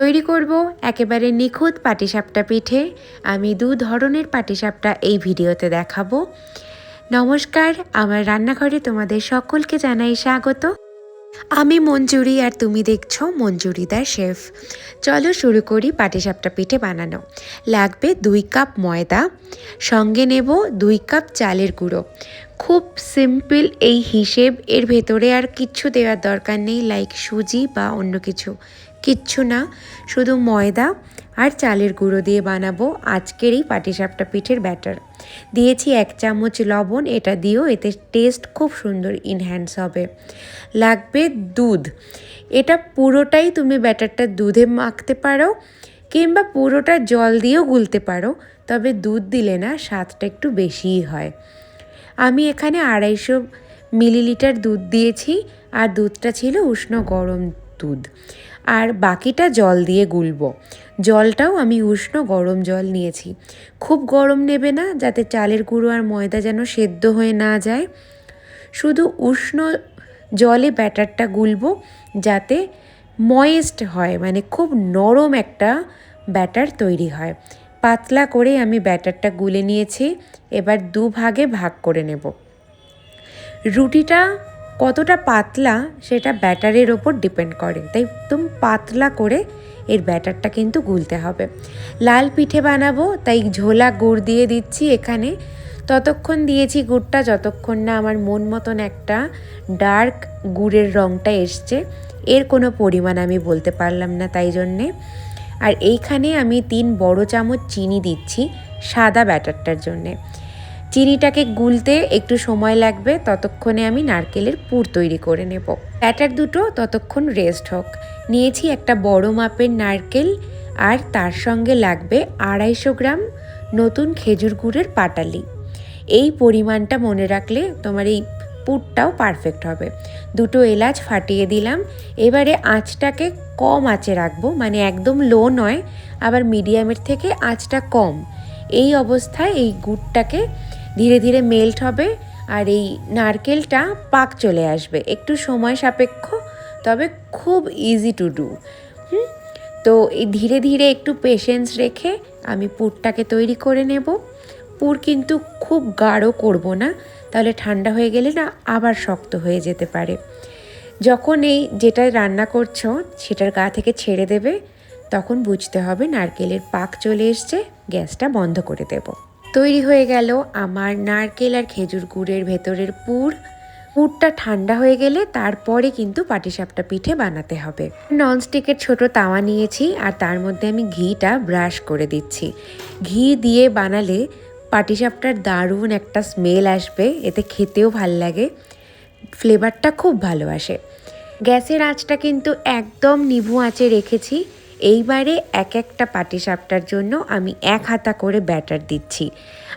তৈরি করব একেবারে নিখুঁত পাটিসাপটা পিঠে। আমি দু ধরনের পাটিসাপটা এই ভিডিওতে দেখাবো। নমস্কার, আমার রান্নাঘরে তোমাদের সকলকে জানাই স্বাগত। আমি মঞ্জুরি আর তুমি দেখছ মঞ্জুরিদার শেফ। চলো শুরু করি পাটিসাপটা পিঠে বানানো। লাগবে দুই কাপ ময়দা, সঙ্গে নেব দুই কাপ চালের গুঁড়ো। খুব সিম্পল এই হিসেব, এর ভেতরে আর কিচ্ছু দেওয়ার দরকার নেই, লাইক সুজি বা অন্য কিছু। কিচ্ছু না, শুধু ময়দা আর চালের গুঁড়ো দিয়ে বানাবো আজকের এই পাটিসাপটা পিঠের ব্যাটার। দিয়েছি এক চামচ লবণ, এটা দিয়েও এতে টেস্ট খুব সুন্দর ইনহ্যান্স হবে। লাগবে দুধ। এটা পুরোটাই তুমি ব্যাটারটা দুধে মাখতে পারো কিংবা পুরোটা জল দিয়েও গুলতে পারো, তবে দুধ দিলে না স্বাদটা একটু বেশিই হয়। আমি এখানে আড়াইশো মিলিলিটার দুধ দিয়েছি, আর দুধটা ছিল উষ্ণ গরম দুধ। আর বাকিটা জল দিয়ে গুলব। জলটাও আমি উষ্ণ গরম জল নিয়েছি। খুব গরম নেবে না, যাতে চালের গুঁড়ো আর ময়দা যেন সেদ্ধ হয়ে না যায়। শুধু উষ্ণ জলে ব্যাটারটা গুলব, যাতে ময়েস্ট হয় মানে খুব নরম একটা ব্যাটার তৈরি হয়। পাতলা করে আমি ব্যাটারটা গুলে নিয়েছি, এবার দু ভাগে ভাগ করে নেব। রুটিটা কতটা পাতলা সেটা ব্যাটারের ওপর ডিপেন্ড করে, তাই একদম পাতলা করে এর ব্যাটারটা কিন্তু গুলতে হবে। লাল পিঠে বানাবো, তাই ঝোলা গুড় দিয়ে দিচ্ছি এখানে। ততক্ষণ দিয়েছি গুড়টা, যতক্ষণ না আমার মন মতন একটা ডার্ক গুড়ের রঙটা এসছে। এর কোনো পরিমাণ আমি বলতে পারলাম না তাই জন্যে। আর এইখানে আমি তিন বড় চামচ চিনি দিচ্ছি সাদা ব্যাটারটার জন্যে। চিনিটাকে গুলতে একটু সময় লাগবে, ততক্ষণে আমি নারকেলের পুর তৈরি করে নেব। ব্যাটার দুটো ততক্ষণ রেস্ট হোক। নিয়েছি একটা বড় মাপের নারকেল আর তার সঙ্গে লাগবে আড়াইশো গ্রাম নতুন খেজুর গুড়ের পাটালি। এই পরিমাণটা মনে রাখলে তোমার এই পুরটাও পারফেক্ট হবে। দুটো এলাচ ফাটিয়ে দিলাম। এবারে আঁচটাকে কম আঁচে রাখব মানে একদম লো নয়, আবার মিডিয়ামের থেকে আঁচটা কম। এই অবস্থায় এই গুড়টাকে ধীরে ধীরে মেল্ট হবে আর এই নারকেলটা পাক চলে আসবে। একটু সময় সাপেক্ষ, তবে খুব ইজি টু ডু হুম? তো এই ধীরে ধীরে একটু পেশেন্স রেখে আমি পুরটাকে তৈরি করে নেব। পুর কিন্তু খুব গাঢ় করব না, তাহলে ঠান্ডা হয়ে গেলে না আবার শক্ত হয়ে যেতে পারে। যখন এই যেটা রান্না করছ সেটার গা থেকে ছেড়ে দেবে, তখন বুঝতে হবে নারকেলের পাক চলে এসছে, গ্যাসটা বন্ধ করে দেব। তৈরি হয়ে গেল আমার নারকেল আর খেজুর গুড়ের ভেতরের পুর। পুরটা ঠান্ডা হয়ে গেলে তারপরে কিন্তু পাটিসাপটা পিঠে বানাতে হবে। ননস্টিকের ছোট তাওয়া নিয়েছি আর তার মধ্যে আমি ঘিটা ব্রাশ করে দিচ্ছি। ঘি দিয়ে বানালে পাটিসাপটার দারুণ একটা স্মেল আসবে, এতে খেতেও ভালো লাগে, ফ্লেভারটা খুব ভালো আসে। গ্যাসের আঁচটা কিন্তু একদম নিভু আঁচে রেখেছি এইবারে এক একটা পাটিসাপটার জন্য আমি এক হাতা করে ব্যাটার দিচ্ছি।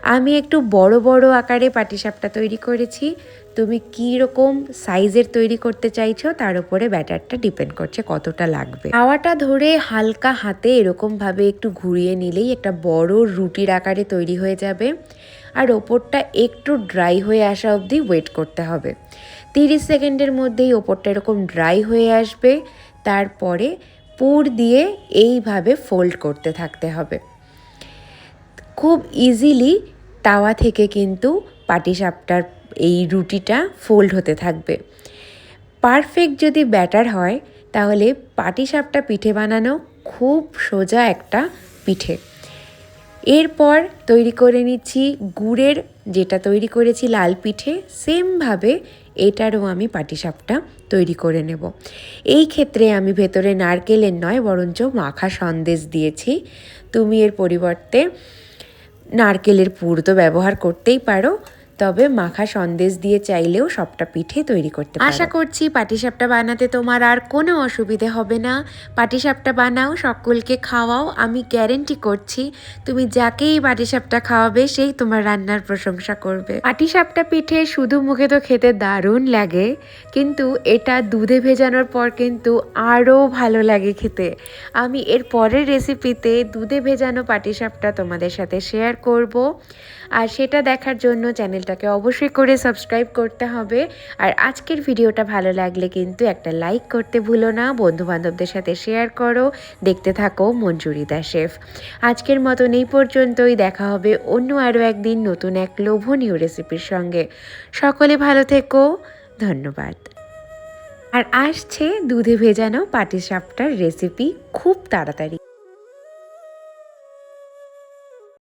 আমি একটু বড় বড় আকারে পাটিসাপটা তৈরি করেছি। তুমি কী রকম সাইজের তৈরি করতে চাইছো তার উপরে ব্যাটারটা ডিপেন্ড করছে কতটা লাগবে। হাওয়াটা ধরে হালকা হাতে এরকমভাবে একটু ঘুরিয়ে নিলেই একটা বড় রুটির আকারে তৈরি হয়ে যাবে। আর ওপরটা একটু ড্রাই হয়ে আসা অবধি ওয়েট করতে হবে। তিরিশ সেকেন্ডের মধ্যেই ওপরটা এরকম ড্রাই হয়ে আসবে। তারপরে পুর দিয়ে এইভাবে ফোল্ড করতে থাকতে হবে। খুব ইজিলি তাওয়া থেকে কিন্তু পাটিসাপটার এই রুটিটা ফোল্ড হতে থাকবে। পারফেক্ট যদি ব্যাটার হয়, তাহলে পাটিসাপটা পিঠে বানানো খুব সোজা একটা পিঠে। এরপর তৈরি করে নিচ্ছি গুড়ের, যেটা তৈরি করেছি লাল পিঠে, সেমভাবে এটারও আমি পাটিসাপটা তৈরি করে নেব। এই ক্ষেত্রে আমি ভেতরে নারকেলের নয়, বরঞ্চ মাখা সন্দেশ দিয়েছি। তুমি এর পরিবর্তে নারকেলের পুর তো ব্যবহার করতেই পারো। তবে মাখা সন্দেশ দিয়ে চাইলেও সবটা পিঠে তৈরি করতে আশা করছি পাটিসাপটা বানাতে তোমার আর কোনো অসুবিধে হবে না। পাটিসাপটা বানাও, সকলকে খাওয়াও, আমি গ্যারেন্টি করছি তুমি যাকেই পাটিসাপটা খাওয়াবে, সেই তোমার রান্নার প্রশংসা করবে। পাটিসাপটা পিঠে শুধু মুখে তো খেতে দারুণ লাগে, কিন্তু এটা দুধে ভেজানোর পর কিন্তু আরও ভালো লাগে খেতে। আমি এর পরের রেসিপিতে দুধে ভেজানো পাটিসাপটা তোমাদের সাথে শেয়ার করব। আর সেটা দেখার জন্য চ্যানেলটা চ্যানেলটাকে অবশ্যই করে সাবস্ক্রাইব করতে হবে। আর আজকের ভিডিওটা ভালো লাগলে কিন্তু একটা লাইক করতে ভুলো না বন্ধু বান্ধবদের সাথে শেয়ার করো, দেখতে থাকো মঞ্জুরিদা শেফ। আজকের মতন এই পর্যন্তই, দেখা হবে অন্য আরও একদিন নতুন এক লোভনীয় রেসিপির সঙ্গে। সকলে ভালো থেকো, ধন্যবাদ। আর আসছে দুধে ভেজানো পাটিসাপটার রেসিপি খুব তাড়াতাড়ি।